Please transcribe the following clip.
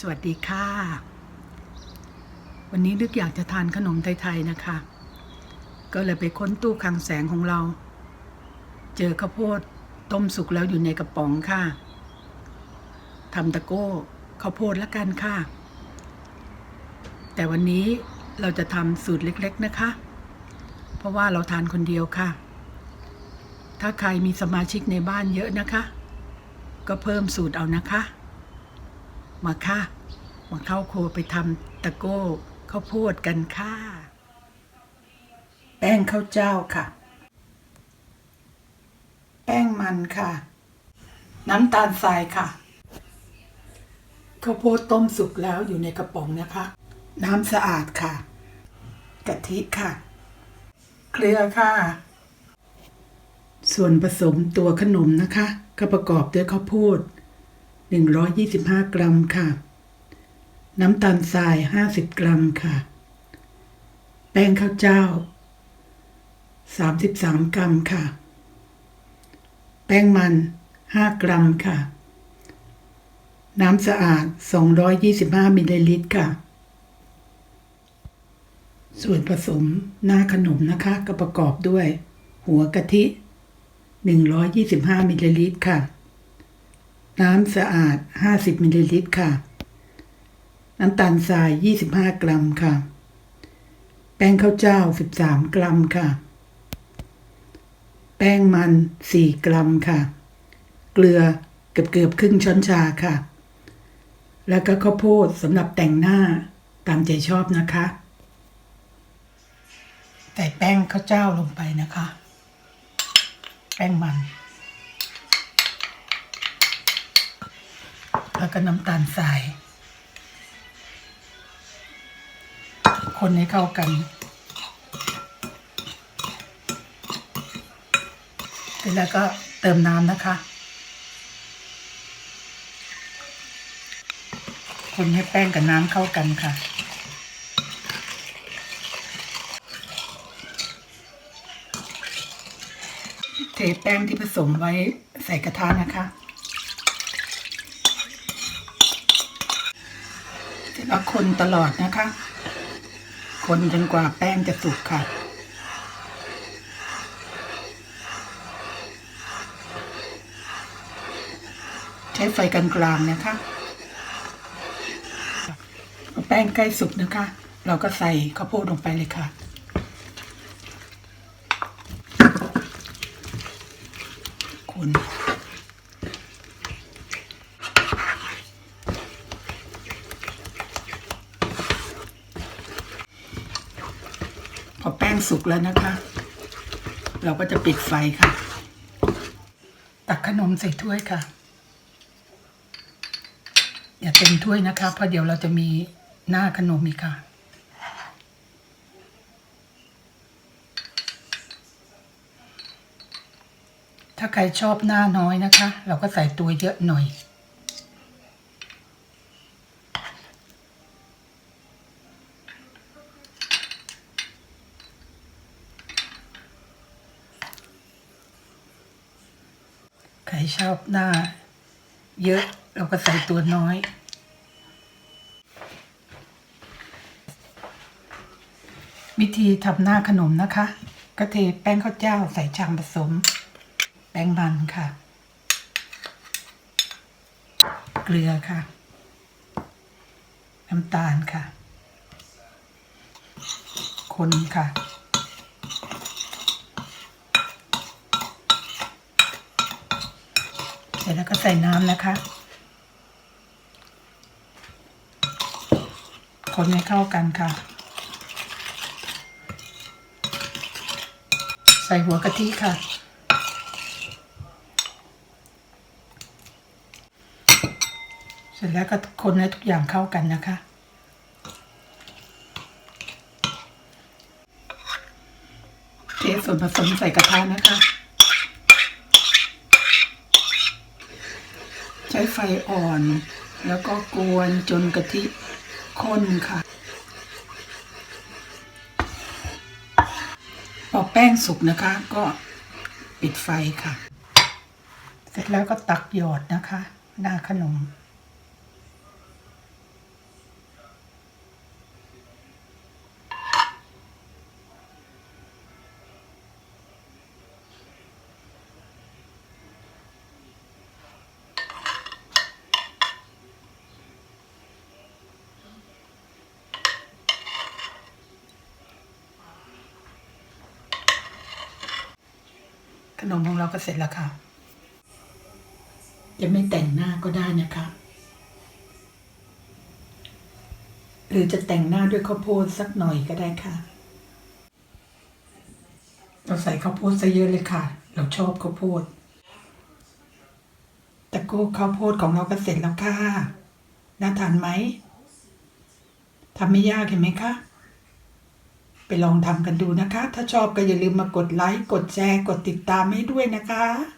สวัสดีค่ะ วันนี้ลึกอยากจะทานขนมไทยๆนะคะ ก็เลยไปค้นตู้คลังแสงของเรา เจอข้าวโพดต้มสุกแล้วอยู่ในกระป๋องค่ะทำตะโก้ข้าวโพดละกันค่ะ แต่วันนี้เราจะทำสูตรเล็กๆนะคะ เพราะว่าเราทานคนเดียวค่ะ ถ้าใครมีสมาชิกในบ้านเยอะนะคะ ก็เพิ่มสูตรเอานะคะ มาค่ะ มาเข้าครัวไปทำตะโก้ข้าวโพดกันค่ะ แป้งข้าวเจ้าค่ะ แป้งมันค่ะ น้ำตาลทรายค่ะข้าวโพดต้มสุกแล้วอยู่ในกระป๋องนะคะ น้ำสะอาดค่ะ กะทิค่ะ เกลือค่ะ ส่วนผสมตัวขนมนะคะ ก็ประกอบด้วยข้าวโพด 125 กรัมค่ะ น้ำตาลทราย 50 กรัมค่ะ แป้งข้าวเจ้า 33 กรัมค่ะ แป้งมัน 5 กรัมค่ะ น้ำสะอาด 225 มิลลิลิตรค่ะ ส่วนผสมหน้าขนมนะคะ ก็ประกอบด้วย หัวกะทิ 125 มิลลิลิตรค่ะ น้ำสะอาด 50 มิลลิลิตรค่ะ น้ำตาลทราย 25 กรัมค่ะ แป้งข้าวเจ้า 13 กรัมค่ะ แป้งมัน 4 กรัมค่ะ เกลือเกือบเกือบครึ่งช้อนชาค่ะ แล้วก็ข้าวโพดสำหรับแต่งหน้าตามใจชอบนะคะ ใส่แป้งข้าวเจ้าลงไปนะคะ แป้งมัน แล้วก็น้ำตาลทราย คนให้เข้ากัน เสร็จแล้วก็เติมน้ำนะคะ คนให้แป้งกับน้ำเข้ากันค่ะเทแป้งที่ผสมไว้ใส่กระทะนะคะ เสร็จแล้วคนตลอดนะคะ คนจนกว่าแป้งจะสุกค่ะใช้ไฟกลางๆนะคะแป้งใกล้สุกนะคะ เราก็ใส่ข้าวโพดลงไปเลยค่ะ คน อแป้งสุกแล้วนะคะ เราก็จะปิดไฟค่ะ ตักขนมใส่ถ้วยค่ะ อย่าเต็มถ้วยนะคะ เพราะเดี๋ยวเราจะมีหน้าขนมอีกค่ะถ้าใครชอบหน้าน้อยนะคะ เราก็ใส่ตัวเยอะหน่อย ใครชอบหน้า เยอะเราก็ใส่ตัวน้อย วิธีทำหน้าขนมนะคะ ก็เทแป้งข้าวเจ้าใส่ชามผสม แป้งมันค่ะ เกลือค่ะ น้ำตาลค่ะ คนค่ะ สร็จแล้วก็ใส่น้ำนะคะ คนให้เข้ากันค่ะ ใส่หัวกะทิค่ะ เสร็จแล้วก็คนให้ทุกอย่างเข้ากันนะคะเทส่วนผสมใส่กระทะนะคะ ช้ไฟอ่อน แล้วก็กวนจนกะทิข้นค่ะพอแป้งสุกนะคะก็ปิดไฟค่ะ เสร็จแล้วก็ตักหยอดนะคะ หน้าขนม ขนมของเราก็เสร็จแล้วค่ะจะไม่แต่งหน้าก็ได้นะคะ หรือจะแต่งหน้าด้วยข้าวโพดสักหน่อยก็ได้ค่ะ เราใส่ข้าวโพดซะเยอะเลยค่ะ เราชอบข้าวโพดตะโก้ข้าวโพดของเราก็เสร็จแล้วค่ะ น่าทานไหมทำไม่ยากเห็นไหมคะ ไปลองทำกันดูนะคะ ถ้าชอบก็อย่าลืมมากดไลค์ กดแชร์ กดติดตามให้ด้วยนะคะ